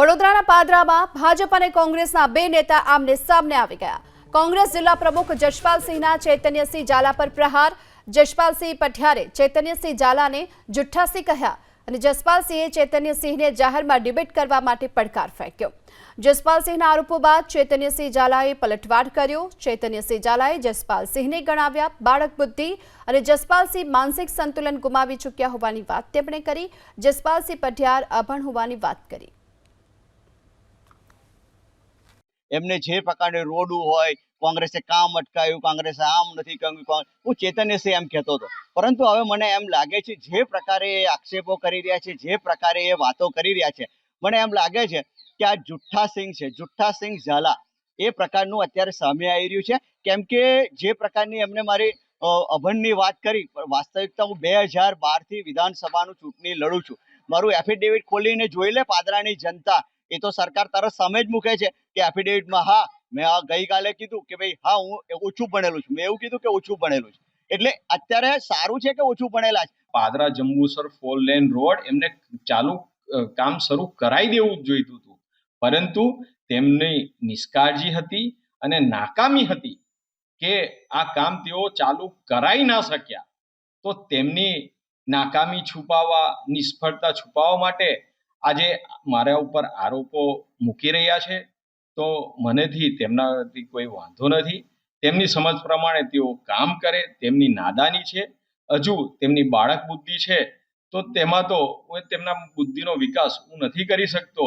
વડોદરાના પાદરામાં ભાજપ અને કોંગ્રેસના બે નેતા આમને સામને આવી ગયા. કોંગ્રેસ જિલ્લા પ્રમુખ જશપાલસિંહના ચૈતન્યસિંહ ઝાલા પર પ્રહાર. જશપાલસિંહ પઠિયારે ચૈતન્યસિંહ ઝાલાને જુઠ્ઠાસી કહ્યા અને જસપાલસિંહે ચૈતન્યસિંહને જાહેરમાં ડિબેટ કરવા માટે પડકાર ફેંક્યો. જસપાલસિંહના આરોપો બાદ ચૈતન્યસિંહ ઝાલાએ પલટવાર કર્યો. ચૈતન્યસિંહ ઝાલાએ જસપાલસિંહને ગણાવ્યા. બાળક બુદ્ધિ અને જસપાલસિંહ માનસિક સંતુલન ગુમાવી ચૂક્યા હોવાની વાત તેમણે કરી. જસપાલસિંહ પઠિયાર અભણ હોવાની વાત કરી. એમને જે પ્રકારની રોડું હોય, કોંગ્રેસે કામ અટકાયું, કોંગ્રેસે આમ નથી કોંગ- હું ચૈતન્યસિંહ એમ કહેતો હતો. પરંતુ હવે મને એમ લાગે છે, જે પ્રકારે એ આક્ષેપો કરી રહ્યા છે, જે પ્રકારે એ વાતો કરી રહ્યા છે, મને એમ લાગે છે કે આ જુઠ્ઠા સિંહ છે, જુઠ્ઠા સિંહ ઝાલા. એ પ્રકારનું અત્યારે સામે આવી રહ્યું છે. કેમ કે જે પ્રકારની એમને મારી અભણની વાત કરી વાસ્તવિકતા હું બે હજાર બારથી વિધાનસભાનું ચૂંટણી લડું છું. મારું એફિડેવિટ ખોલીને જોઈ લે પાદરાની જનતા. એ તો સરકાર તરત સામે જ મૂકે છે. કે એફિડેવિટમાં હા, મેં આ ગઈકાલે કીધું કે ભાઈ, હા, હું ઓછું ભણેલું છું. મેં એવું કીધું કે ઓછું ભણેલું છું. એટલે અત્યારે સારું છે કે ઓછું ભણેલા છે? Padra, Jambusar, four lane road એમને ચાલુ કામ શરૂ કરાવી દેવું જ જોઈતું હતું. પરંતુ તેમની નિષ્કાળજી હતી અને નાકામી હતી કે આ કામ તેઓ ચાલુ કરાઈ ના શક્યા. તો તેમની નાકામી છુપાવવા, નિષ્ફળતા છુપાવવા માટે આજે મારા ઉપર આરોપો મૂકી રહ્યા છે. તો મનેથી તેમનાથી કોઈ વાંધો નથી. તેમની સમજ પ્રમાણે તેઓ કામ કરે, તેમની નાદાની છે. હજુ તેમની બાળક બુદ્ધિ છે. તો તેમાં તો હું તેમના બુદ્ધિનો વિકાસ હું નથી કરી શકતો.